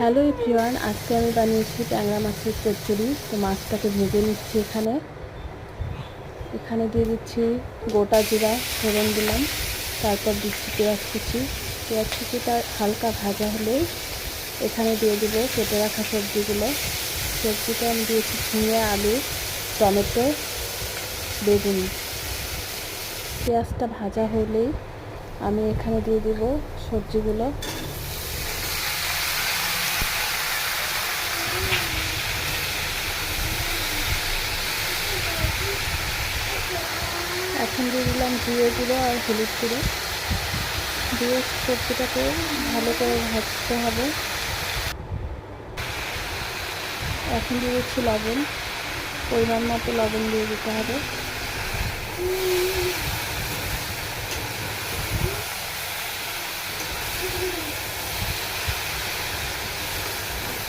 Hello everyone, আজকে আমি বানিয়েছি ট্যাংরা মাছের চচ্চড়ি। তো মাছটাকে ভেজে নিচ্ছি এখানে। এখানে দিয়ে দিচ্ছি গোটা জিরা, ফোড়ন দিলাম, তারপর দিচ্ছি পেঁয়াজ কুচি। পেঁয়াজ কুচিটা হালকা ভাজা হলে এখানে দিয়ে দেবো কেটে রাখা সবজিগুলো। সবজিটা আমি দিয়েছি ঝিঙে, আলু, টমেটো, বেগুন। পেঁয়াজটা ভাজা হলেই আমি এখানে দিয়ে দেবো সবজিগুলো। এখন দিয়ে দিলাম জিরে গুঁড়ো আর হলুদ গুঁড়ো। দিয়ে সবজিটাকে ভালো করে ভাজতে হবে। এখন দিয়ে দিচ্ছি লবণ। পরিমাণ মতো লবণ দিয়ে দিতে হবে।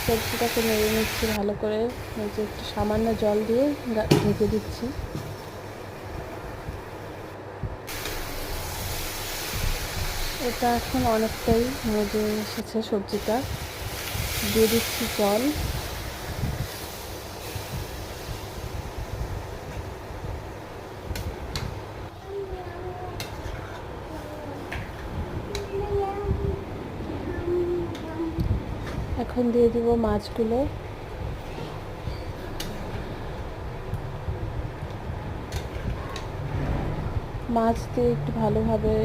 সবজিটাকে নেড়ে নিচ্ছি ভালো করে। একটু সামান্য জল দিয়ে ঢেকে দিচ্ছি। এটা এখন অনেকটাই মজে এসেছে সবজিটা। দিয়ে দিচ্ছি জল। এখন দিয়ে দিব মাছগুলো। মাছ দিয়ে একটু ভালোভাবে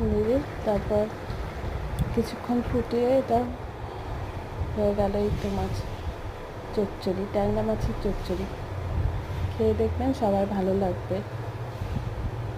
নেড়ে তারপর কিছুক্ষণ ফুটিয়ে এটা হয়ে গেল এই তো মাছ চচ্চড়ি, ট্যাংরা মাছের চচ্চড়ি। খেয়ে দেখবেন সবার ভালো লাগবে।